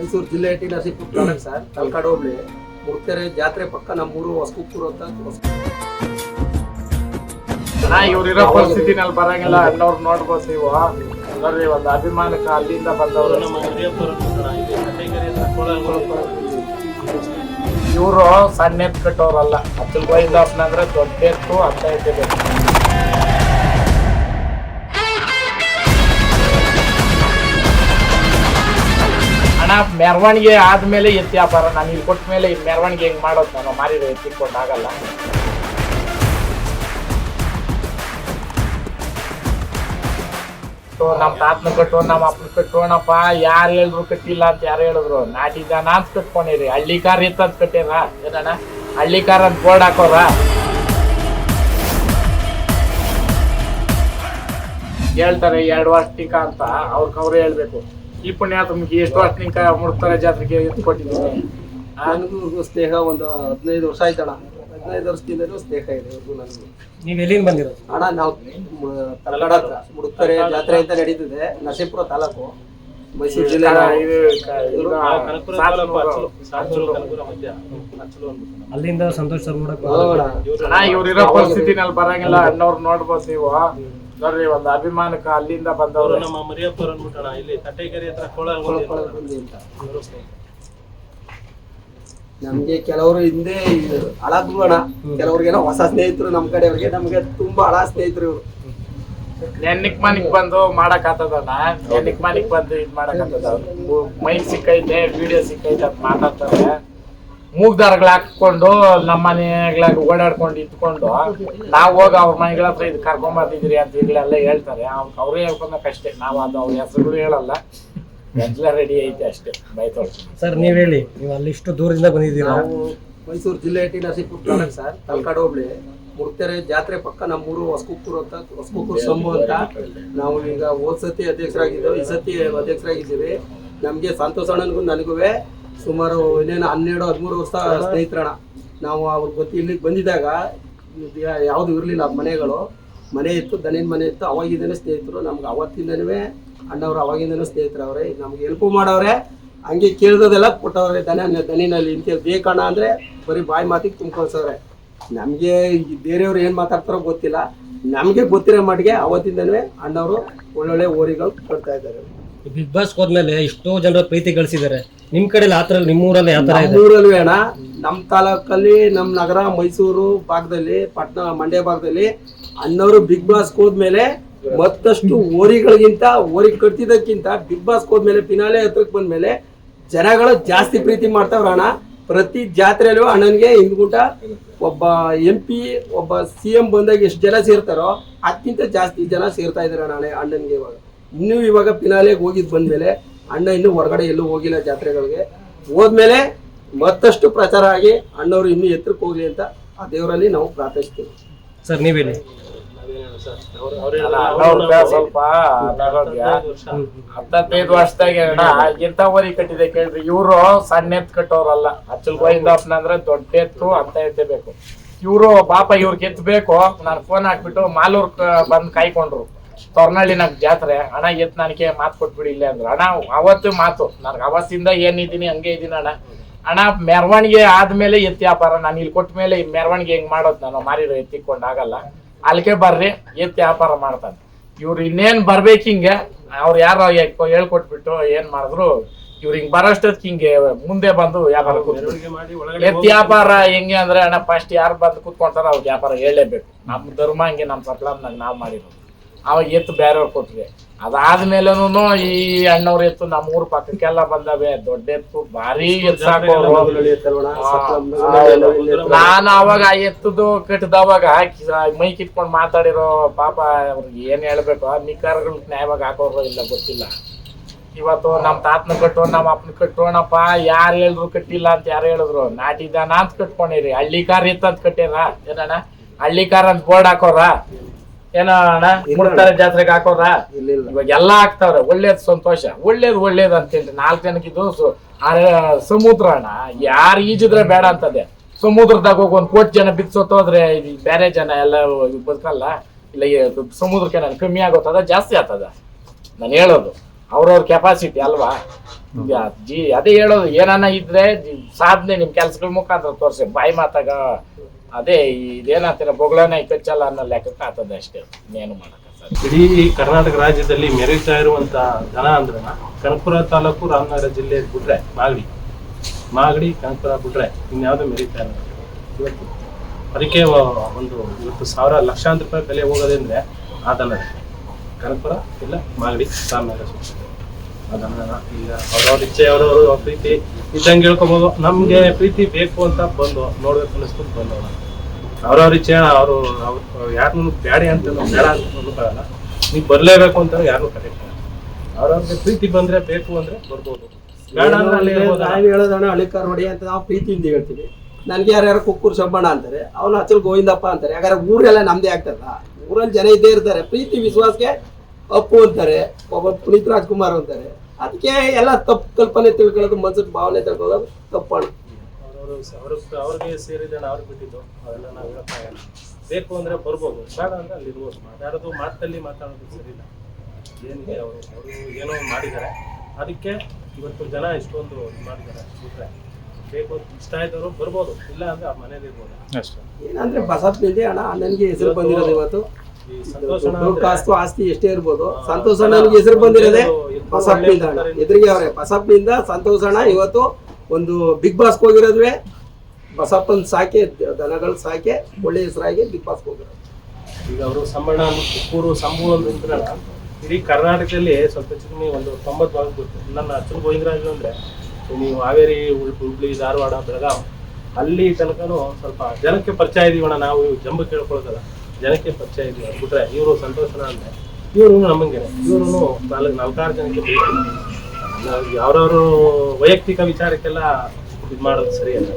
ಮೈಸೂರು ಜಿಲ್ಲೆ T Narasipura taluk sir Talakadu ಹೋಬಳಿ. ಮುಡ್ಕೆರೆ ಜಾತ್ರೆ ಪಕ್ಕ ನಮ್ಮೂರು ಹೊಸಕುಪ್ಪೂರು ಅಂತ ಇವ್ರಿರೋ ಪರಿಸ್ಥಿತಿನಲ್ಲಿ ಬರಂಗಿಲ್ಲ ಅಣ್ಣವ್ರು ನೋಡ್ಬೋದು ನೀವು. ನೋಡ್ರಿ ಒಂದು ಅಭಿಮಾನಕ್ಕೆ ಅಲ್ಲಿಂದ ಬಂದವರು. ಇವರು ಸಣ್ಣ ಎತ್ತು ಕಟ್ಟೋರಲ್ಲ ಹತ್ತು ರೂಪಾಯಿ ಅಂದ್ರೆ ದೊಡ್ಡ ಎತ್ತು ಅಂತ ಇಟ್ಟಿದೆ ಅಣ್ಣ, ಮೆರವಣಿಗೆ ಆದ್ಮೇಲೆ ಎತ್ತಿ ವ್ಯಾಪಾರ ನಾನು ಇಲ್ಲಿ ಕೊಟ್ಟ ಮೇಲೆ ಈ ಮೆರವಣಿಗೆ ಹೆಂಗ್ ಮಾಡೋದು ನಾನು ಮಾರಿರೋ ಎತ್ತಿಕೊಂಡು ಆಗಲ್ಲ. ನಮ್ಮ ತಾತನ ಕಟ್ಟು ನಮ್ಮ ಅಪ್ಪನ ಕಟ್ಟೋಣಪ್ಪ ಯಾರು ಹೇಳಿದ್ರು ಕಟ್ಟಿಲ್ಲ ಅಂತ ಯಾರು ಹೇಳಿದ್ರು? ನಾಟಿ ಜನ ಅಂತ ಕಟ್ಕೊಂಡಿರಿ. ಹಳ್ಳಿ ಕಾರ್ ಇತ್ತು ಅಂತ ಕಟ್ಟಿರ? ಏನಣ್ಣ? ಹಳ್ಳಿ ಕಾರ್ ಅಂತ ಬೋರ್ಡ್ ಹಾಕೋರ? ಹೇಳ್ತಾರೆ, ಎರಡು ವರ್ಷ ಟೀಕಾ ಅಂತ. ಅವ್ರ ಅವ್ರು ಹೇಳ್ಬೇಕು. ಈ ಪುಣ್ಯ ನಿಮ್ಗೆ ಎಷ್ಟು ವರ್ಷ ನಿಂಕ ಮುಡ್ತಾರೆ ಜಾತ್ರೆಗೆ ಎತ್ತು ಕೊಟ್ಟಿದ್ದೀನಿ ನನಗೂ ಸ್ನೇಹ ಒಂದು ಹದಿನೈದು ವರ್ಷ ಆಯ್ತಣ್ಣ. ಹದಿನೈದು ವರ್ಷದಿಂದಲೂ ಸ್ನೇಹ ಇದೆ ಇವ್ರಿಗೂ ನನಗೂ. ನೀವ್ ಎಲ್ಲಿಂದ ಬಂದಿರೋದು? ಅಣ್ಣ ನಾವು ಕನ್ನಡ ಹತ್ರ ಮುಡುಕ್ತಾರೆ ಜಾತ್ರೆ ಅಂತ ನಡೀತಿದೆ ನರಸೀಪುರ ತಾಲೂಕು ಮೈಸೂರು ಜಿಲ್ಲೆ ಅಲ್ಲಿಂದ ಸಂತೋಷ ಸರ್ ನೋಡಕ್ ಇವ್ರಿರೋ ಪರಿಸ್ಥಿತಿನಲ್ಲಿ ಬರಂಗಿಲ್ಲ. ಅಣ್ಣವ್ರು ನೋಡ್ಬೋದು ನೀವು. ನೋಡ್ರಿ ಒಂದ್ ಅಭಿಮಾನಕ್ಕೆ ಅಲ್ಲಿಂದ ಬಂದವರು. ನಮ್ಮ ಮರಿಯಪ್ಪರ ಅಂದ್ಬಿಟ್ಟಣ ಇಲ್ಲಿ ಕಟ್ಟೆಗೆರೆ ಹತ್ರ ಕೊಳ- ಕೊಳ ಅಂತ. ನಮ್ಗೆ ಕೆಲವರು ಹಿಂದೆ ಹಳ ಅಣ್ಣ ಕೆಲವ್ರಿಗೇನೋ ಹೊಸ ಸ್ನೇಹಿತರು ನಮ್ ಕಡೆಯವ್ರಿಗೆ ನಮ್ಗೆ ತುಂಬಾ ಹಳ ಸ್ನೇಹಿತರು ಇವ್ರು. ನೆನ್ನಿಕ್ ಮನಿಕ್ ಬಂದು ಮಾಡಕ್ ಆತದಣ್ಣ ನೆನ್ನಿಕ್ ಮನಿಕ್ ಬಂದು ಇದ್ ಮಾಡಕ್ ಆತದ ಮೈಕ್ ಸಿಕ್ಕೈತೆ ವಿಡಿಯೋ ಸಿಕ್ಕೈತೆ ಅಂತ ಮಾತಾಡ್ತಾರೆ. ಮೂಗ್ದಾರಗಳು ಹಾಕೊಂಡು ನಮ್ಮ ಮನೆಗಳಾಗ ಓಡಾಡ್ಕೊಂಡು ಇಟ್ಕೊಂಡು ನಾವು ಹೋಗಿ ಅವ್ರ ಮನೆಗಳ ಹತ್ರ ಇದು ಕರ್ಕೊಂಬರ್ತಿದ್ರಿ ಅಂತ ಈಗಲೆಲ್ಲ ಹೇಳ್ತಾರೆ. ಅವ್ಕ್ ಅವ್ರೇ ಅಷ್ಟೇ. ನಾವು ಅದು ಅವ್ರ ಹೆಸರುಗಳು ಹೇಳಲ್ಲ. ಎಲ್ಲ ರೆಡಿ ಐತೆ ಅಷ್ಟೇ. ಬೈತೋಳ್ತೀನಿ ಸರ್ ನೀವ್ ಹೇಳಿ. ನೀವು ಅಲ್ಲಿ ಇಷ್ಟು ದೂರದಿಂದ ಬಂದಿದ್ದೀರಾ? ನಾವು ಮೈಸೂರು ಜಿಲ್ಲೆ ಟಿ ನರಸೀಪುರ ತಾಲೂಕು ಸರ್. ತಲಕಾಡು ಹೋಬಳಿ ಮುಡ್ಕೆರೆ ಜಾತ್ರೆ ಪಕ್ಕ ನಮ್ಮೂರು ಹೊಸಕುಪ್ಪೂರು ಅಂತ ಹೊಸಕುಪ್ಪೂರು ಸಂಭು ಅಂತ. ನಾವು ಈಗ ಹೋದ್ ಸತಿ ಅಧ್ಯಕ್ಷರಾಗಿದ್ದೇವೆ ಈ ಸತಿ ಅಧ್ಯಕ್ಷರಾಗಿದ್ದೀವಿ. ನಮಗೆ ಸಂತೋಷ ಅಣ್ಣನಿಗೂ ನನಗೂ ಸುಮಾರು ಇನ್ನೇನು ಹನ್ನೆರಡು, ಹದಿಮೂರು ವರ್ಷ ಸ್ನೇಹಿತರಣ. ನಾವು ಅವ್ರ ಗೊತ್ತಿ ಇಲ್ಲಿಗೆ ಬಂದಿದ್ದಾಗ ಯಾವುದು ಇರಲಿಲ್ಲ ಮನೆಗಳು. ಮನೆ ಇತ್ತು ದನಿನ ಮನೆ ಇತ್ತು. ಅವಾಗಿಂದನೇ ಸ್ನೇಹಿತರು ನಮ್ಗೆ ಅವತ್ತಿಂದನೇ ಅಣ್ಣವ್ರು ಅವಾಗಿಂದನೂ ಸ್ನೇಹಿತರು ಅವ್ರೆ. ನಮ್ಗೆ ಹೆಲ್ಪು ಮಾಡವ್ರೆ. ಹಂಗೆ ಕೇಳಿದೆಲ್ಲ ಕೊಟ್ಟವ್ರೆ. ದನ, ದನಿನಲ್ಲಿ ಇಂಥ ಬೇಕಣ್ಣ ಅಂದರೆ ಬರೀ ಬಾಯಿ ಮಾತಿಗೆ ತುಂಬ್ಕೊಳ್ಸವ್ರೆ. ನಮಗೆ ಬೇರೆಯವ್ರು ಏನು ಮಾತಾಡ್ತಾರೋ ಗೊತ್ತಿಲ್ಲ. ನಮಗೆ ಗೊತ್ತಿರೋ ಮಟ್ಟಿಗೆ ಅವತ್ತಿಂದನೇ ಅಣ್ಣವರು ಒಳ್ಳೊಳ್ಳೆ ಓರಿಗಳು ಕೊಡ್ತಾ ಇದ್ದಾರೆ. ಬಿಗ್ ಬಾಸ್ ಹೋದ್ಮೇಲೆ ಎಷ್ಟೋ ಜನರ ಪ್ರೀತಿ ಗಳಿಸಿದ್ದಾರೆ. ನಿಮ್ ಕಡೆ ಆತರ ನಿಮ್ಮ ಊರಲ್ಲಿ ಯಾವ ಥರ ಇದೆ? ನಮ್ಮೂರಲ್ಲಿ ಅಣ್ಣ ನಮ್ಮ ತಾಲೂಕಲ್ಲಿ ನಮ್ಮ ನಗರ ಮೈಸೂರು ಭಾಗದಲ್ಲಿ, ಪಟ್ನ, ಮಂಡ್ಯ ಭಾಗದಲ್ಲಿ ಅನ್ನೋರು ಬಿಗ್ ಬಾಸ್ ಹೋದ್ಮೇಲೆ ಮತ್ತಷ್ಟು ಓರಿಗಳಿಗಿಂತ, ಓರಿ ಕಟ್ತಿದ್ದಕ್ಕಿಂತ ಬಿಗ್ ಬಾಸ್ ಹೋದ್ಮೇಲೆ ಪಿನಾಲೆ ಹತ್ರಕ್ಕೆ ಬಂದ್ಮೇಲೆ ಜನಗಳು ಜಾಸ್ತಿ ಪ್ರೀತಿ ಮಾಡ್ತಾವ್ರ ಅಣ್ಣ. ಪ್ರತಿ ಜಾತ್ರೆಯಲ್ಲೂ ಅಣ್ಣನಿಗೆ ಹಿಂದ್ಗುಂಟ ಒಬ್ಬ ಎಂ ಪಿ ಒಬ್ಬ ಸಿ ಎಂ ಬಂದಾಗ ಎಷ್ಟು ಜನ ಸೇರ್ತಾರೋ ಅದಕ್ಕಿಂತ ಜಾಸ್ತಿ ಜನ ಸೇರ್ತಾ ಇದಾರೆ ನಾಳೆ ಅಣ್ಣನಿಗೆ ಇವಾಗ. ಇನ್ನೂ ಇವಾಗ ಪಿನಾಲೆಗೆ ಹೋಗಿದ್ ಬಂದ್ಮೇಲೆ ಅಣ್ಣ ಇನ್ನೂ ಹೊರಗಡೆ ಎಲ್ಲೂ ಹೋಗಿಲ್ಲ ಜಾತ್ರೆಗಳಿಗೆ. ಹೋದ್ಮೇಲೆ ಮತ್ತಷ್ಟು ಪ್ರಚಾರ ಆಗಿ ಅಣ್ಣವರು ಇನ್ನೂ ಎತ್ತರಕ್ಕೆ ಹೋಗ್ಲಿ ಅಂತ ಆ ದೇವರಲ್ಲಿ ನಾವು ಪ್ರಾರ್ಥಿಸ್ತೀವಿ. ಸರ್ ನೀವೇನು ಸ್ವಲ್ಪ ಹತ್ತೈದು ವರ್ಷದಾಗ ಅಣ್ಣ ಎಂತ ಓರಿ ಕಟ್ಟಿದೆ ಕೇಳ್ರಿ ಇವರು ಸಣ್ಣ ಎತ್ ಕಟ್ಟೋರಲ್ಲ ಅಚ್ಚಲ್ ಗೋವಿಂದಪ್ಪನ ಅಂದ್ರೆ ದೊಡ್ಡ ಎತ್ತು ಅಂತ ಎತ್ತಬೇಕು. ಇವರು ಪಾಪ ಇವ್ರಿಗೆ ಎತ್ತಬೇಕು ನಾನು ಫೋನ್ ಹಾಕ್ಬಿಟ್ಟು ಮಾಲೂರ್ ಬಂದು ಬಂದ್ ಕಾಯ್ಕೊಂಡ್ರು. ತೊರ್ನಳ್ಳಿನಾಗ ಜಾತ್ರೆ ಅಣ್ಣ ಎತ್ ನನಗೆ ಮಾತು ಕೊಟ್ಬಿಡಿ ಇಲ್ಲ ಅಂದ್ರೆ. ಅಣ್ಣ ಅವತ್ತು ಮಾತು. ನನಗೆ ಅವತ್ತಿಂದ ಏನಿದ್ದೀನಿ ಹಂಗೆ ಇದ್ದೀನಿ ಅಣ್ಣ. ಅಣ್ಣ ಮೆರವಣಿಗೆ ಆದ್ಮೇಲೆ ಎತ್ತಿ ವ್ಯಾಪಾರ ನಾನು ಇಲ್ಲಿ ಕೊಟ್ಟ ಮೇಲೆ ಈ ಮೆರವಣಿಗೆ ಹೆಂಗ್ ಮಾಡೋದು ನಾನು? ಮಾರಿರೋ ಎತ್ತಿಕೊಂಡು ಆಗಲ್ಲ. ಅಲ್ಲಿಗೆ ಬರ್ರಿ ಎತ್ತಿ ವ್ಯಾಪಾರ ಮಾಡ್ತಾನೆ. ಇವ್ರು ಇನ್ನೇನ್ ಬರ್ಬೇಕು ಹಿಂಗೆ? ಅವ್ರು ಯಾರೋ ಹೇಳ್ಕೊಟ್ಬಿಟ್ಟು ಏನ್ ಮಾಡಿದ್ರು? ಇವ್ರು ಹಿಂಗ್ ಬರೋಷ್ಟೊತ್ತಿಗೆ ಹಿಂಗೆ ಮುಂದೆ ಬಂದು ವ್ಯಾಪಾರ ಎತ್ ವ್ಯಾಪಾರ ಹೆಂಗೆ ಅಂದ್ರೆ ಅಣ್ಣ ಫಸ್ಟ್ ಯಾರು ಬಂದು ಕೂತ್ಕೊಂತಾರ ಅವ್ರ ವ್ಯಾಪಾರ ಹೇಳಲೇಬೇಕು. ನಮ್ಮ ಧರ್ಮ ಹಂಗೆ ನಮ್ಮ ಸಪ್ಲಾಮ್ ನಾವು ಮಾಡಿರೋದು. ಅವಾಗ ಎತ್ತು ಬೇರೆಯವ್ರು ಕೊಟ್ಟಿದೆ ಅದಾದ್ಮೇಲೂ ಈ ಅಣ್ಣವ್ರ ಎತ್ತು ನಮ್ಮ ಊರ್ ಪಕ್ಕಕ್ಕೆಲ್ಲ ಬಂದವೆ. ದೊಡ್ಡ ಎತ್ತು ಭಾರಿ. ನಾನು ಅವಾಗ ಆ ಎತ್ತದು ಕಟ್ಟದವಾಗ ಮೈ ಕಿತ್ಕೊಂಡು ಮಾತಾಡಿರೋ ಪಾಪ ಅವ್ರಿಗೆ ಏನ್ ಹೇಳ್ಬೇಕು? ಆ ನಿಖರಗಳು ನ್ಯಾಯವಾಗಿ ಹಾಕೋರು ಇಲ್ಲ ಗೊತ್ತಿಲ್ಲ. ಇವತ್ತು ನಮ್ಮ ತಾತನ ಕಟ್ಟು ನಮ್ಮ ಅಪ್ಪನ ಕಟ್ಟೋಣಪ್ಪ ಯಾರು ಹೇಳಿದ್ರು ಕಟ್ಟಿಲ್ಲ ಅಂತ ಯಾರು ಹೇಳಿದ್ರು? ನಾಟಿದಾನ ಅಂತ ಕಟ್ಕೊಂಡಿರಿ. ಹಳ್ಳಿ ಕಾರ್ ಎತ್ತ ಅಂತ ಕಟ್ಟಿರ? ಏನಣ್ಣ? ಹಳ್ಳಿ ಕಾರ್ ಅಂತ ಬೋರ್ಡ್ ಹಾಕೋರ? ಏನೋ ಅಣ್ಣ ಮುಡ್ತಾರೆ ಜಾತ್ರೆಗೆ ಹಾಕೋರ ಇವಾಗ ಎಲ್ಲಾ ಹಾಕ್ತಾವ್ರೆ ಒಳ್ಳೇದ್ ಸಂತೋಷ. ಒಳ್ಳೇದ್ ಒಳ್ಳೇದ್ ಅಂತ ಹೇಳಿ ನಾಲ್ಕು ಜನಕ್ಕೆ ಇದು ಸು- ಸಮುದ್ರ ಅಣ್ಣ. ಯಾರು ಈಜಿದ್ರೆ ಬೇಡ ಅಂತದೆ ಸಮುದ್ರದಾಗ ಹೋಗಿ ಒಂದ್ ಕೋಟಿ ಜನ ಬಿತ್ಸೋತೋದ್ರೆ ಈ ಬೇರೆ ಜನ ಎಲ್ಲ ಬದುಕಲ್ಲ. ಇಲ್ಲ ಸಮುದ್ರಕ್ಕೆ ನಾನು ಕಮ್ಮಿ ಆಗೋತದ ಜಾಸ್ತಿ ಆಗ್ತದ ನಾನು ಹೇಳೋದು. ಅವ್ರವ್ರ ಕೆಪಾಸಿಟಿ ಅಲ್ವಾ? ಜಿ ಅದೇ ಹೇಳೋದು. ಏನಾನ ಇದ್ರೆ ಸಾಧನೆ ನಿಮ್ ಕೆಲ್ಸಗಳ ಮುಖಾಂತರ ತೋರ್ಸಿ. ಬಾಯಿ ಮಾತಾಗ ಅದೇ ಇದೇನಾಗ್ತಾರೆ ಬೊಗಳನ ಕಚ್ಚಲ್ಲ ಅನ್ನೋ ಲೆಕ್ಕಕ್ಕೆ ಆತದೆ ಅಷ್ಟೇ. ಇನ್ನೇನು ಮಾಡಕ್ಕ ಇಡೀ ಕರ್ನಾಟಕ ರಾಜ್ಯದಲ್ಲಿ ಮೆರೀತಾ ಇರುವಂತ ದನ ಅಂದ್ರೆ ಕನಕಪುರ ತಾಲೂಕು ರಾಮನಗರ ಜಿಲ್ಲೆ ಬಿಟ್ರೆ ಮಾಗಡಿ. ಮಾಗಡಿ, ಕನಕಪುರ ಬಿಟ್ರೆ ಇನ್ಯಾವುದೋ ಮೆರೀತಾ ಇರೋದು. ಇವತ್ತು ಅದಕ್ಕೆ ಒಂದು ಇವತ್ತು ಸಾವಿರ ಲಕ್ಷಾಂತರ ರೂಪಾಯಿ ಬೆಲೆ ಹೋಗೋದಂದ್ರೆ ಆ ದನ ಕನಕಪುರ ಇಲ್ಲ ಮಾಗಡಿ, ರಾಮನಗರ ದನ ಈಗ ಅವ್ರವ್ರ ಇಚ್ಛೆ ಅವ್ರವ್ರ ಪ್ರೀತಿ ಇದ್ದಂಗೆ ಹೇಳ್ಕೊಬೋದು. ನಮ್ಗೆ ಪ್ರೀತಿ ಬೇಕು ಅಂತ ಬಂದು ನೋಡ್ಬೇಕು ಅನ್ನಿಸ್ತು ಬಂದವ ಅವ್ರವ್ರ ಇಚ್ಛೆ ಅವರು ಅವ್ರು ಯಾರನ್ನು ಬ್ಯಾಡಿ ಅಂತ ಬೇಡ ಅಂತ ಅನ್ನೋಕ್ಕಾಗಲ್ಲ ನೀವು ಬರ್ಲೇಬೇಕು ಅಂತ ಯಾರು ಕರೆಕ್ಟ್ ಅವ್ರವ್ರಿಗೆ ಪ್ರೀತಿ ಬಂದ್ರೆ ಬೇಕು ಅಂದ್ರೆ ಬರ್ಬೋದು. ಬೇಡ ಅಂದ್ರೆ. ನಾವು ಹೇಳೋದಣ್ಣ ಹಳ್ಳಿಕಾರ್ ಹೊಡಿ ಅಂತ ನಾವು ಪ್ರೀತಿಯಿಂದ ಹೇಳ್ತೀವಿ. ನನ್ಗೆ ಯಾರ್ಯಾರು ಕುಕ್ಕೂರು ಶಂಬಣ್ಣ ಅಂತಾರೆ ಅವನು ಅಚಲ್ ಗೋವಿಂದಪ್ಪ ಅಂತಾರೆ. ಯಾಕಂದ್ರೆ ಊರೆಲ್ಲ ನಮ್ದೇ ಆಗ್ತದ. ಊರಲ್ಲಿ ಜನ ಇದ್ದೇ ಇರ್ತಾರೆ. ಪ್ರೀತಿ ವಿಶ್ವಾಸಕ್ಕೆ ಅಪ್ಪು ಅಂತಾರೆ ಒಬ್ಬ ಪುನೀತ್ ರಾಜ್ಕುಮಾರ್ ಅಂತಾರೆ. ಅದಕ್ಕೆ ಎಲ್ಲ ತಪ್ಪು ಕಲ್ಪನೆ ತಿಳ್ಕೊಳ್ಳೋದು ಮನ್ಸಿನ ಭಾವನೆ ತಿಳ್ಕೊಳ್ಳೋದು ತಪ್ಪಾಣ ಅವ್ರವ್ರು ಅವ್ರಿಗೆ ಅವ್ರಿಗೆ ಸೇರಿದಣ್ಣ ಅವ್ರಿಗೆ ಬಿಟ್ಟಿದ್ದು. ಅವೆಲ್ಲ ನಾವು ಹೇಳಕ್ಕಾಗಲ್ಲ ಬೇಕು ಅಂದ್ರೆ ಬರ್ಬೋದು. ಬೇಡ ಅಂದ್ರೆ ಅಲ್ಲಿ ಇರ್ಬೋದು. ಮಾತಾಡೋದು ಮಾತಲ್ಲಿ ಮಾತಾಡೋದು ಸರಿ ಇಲ್ಲ. ಏನಿದೆ ಅವರು? ಅವರು ಏನೋ ಮಾಡಿದ್ದಾರೆ. ಅದಕ್ಕೆ ಇವತ್ತು ಜನ ಇಷ್ಟೊಂದು ಇದು ಮಾಡಿದ್ದಾರೆ. ಬಿಟ್ರೆ ಬೇಕು ಇಷ್ಟ ಆಯ್ತವರು ಬರ್ಬೋದು. ಇಲ್ಲ ಅಂದ್ರೆ ಅವ್ರ ಮನೇಲಿ ಇರ್ಬೋದು. ಏನಂದ್ರೆ ಬಸಪ್ಪನಿಂದ ಅಣ್ಣ ನನಗೆ ಹೆಸರು ಬಂದಿರೋದು ಇವತ್ತು. ಸಂತೋಷಣ ಕಾಸ್ತು ಆಸ್ತಿ ಎಷ್ಟೇ ಇರ್ಬೋದು. ಸಂತೋಷ ನನಗೆ ಹೆಸರು ಬಂದಿರೋದೇ ಬಸಪ್ಪನಿಂದ ನಿಲ್ದಾಣ. ಎದುರಿಗೆ ಅವ್ರೆ ಬಸಪ್ಪನಿಂದ ಸಂತೋಷಣ ಇವತ್ತು ಒಂದು ಬಿಗ್ ಬಾಸ್ಗೆ ಹೋಗಿರೋದ್ವೆ. ಬಸಪ್ಪನ್ ಸಾಕೆ ದನಗಳ ಸಾಕೆ ಒಳ್ಳೆ ಹೆಸರಾಗಿ ಬಿಗ್ ಬಾಸ್ ಹೋಗಿರೋದು. ಈಗ ಅವರು ಸಂಬಳ ಕುಕ್ಕೂರು ಸಂಬು ಅಂದ್ರೆ ಇಡೀ ಕರ್ನಾಟಕದಲ್ಲಿ ಸ್ವಲ್ಪ ಚಿಕ್ಕ ಒಂದು ತೊಂಬತ್ತು ಭಾಗ ಗೊತ್ತು. ನನ್ನ ಅಚ್ಚು ಗೋವಿಂದರಾಜು ಅಂದ್ರೆ ನೀವು ಹಾವೇರಿ ಹುಬ್ಳಿ ಧಾರವಾಡ ಬೆಳಗಾವ್ ಅಲ್ಲಿ ತನಕನೂ ಸ್ವಲ್ಪ ಜನಕ್ಕೆ ಪರಿಚಯ ಇದೀವಣ್ಣ. ನಾವು ಜಂಬ ಕೇಳ್ಕೊಳ್ಳೋದಲ್ಲ ಜನಕ್ಕೆ ಪರಿಚಯ ಇದೆ ಬಿಟ್ರೆ ಇವರು ಸಂತೋಷನ ಅಂದ್ರೆ ಇವರು ನಮಗೆ ಇವರು ನಾಲ್ಕು ನಾಲ್ಕಾರು ಜನಕ್ಕೆ ಬೇಕು ಯಾವ್ರವ್ರು ವೈಯಕ್ತಿಕ ವಿಚಾರಕ್ಕೆಲ್ಲ ಇದು ಮಾಡೋದು ಸರಿ ಅಲ್ಲ.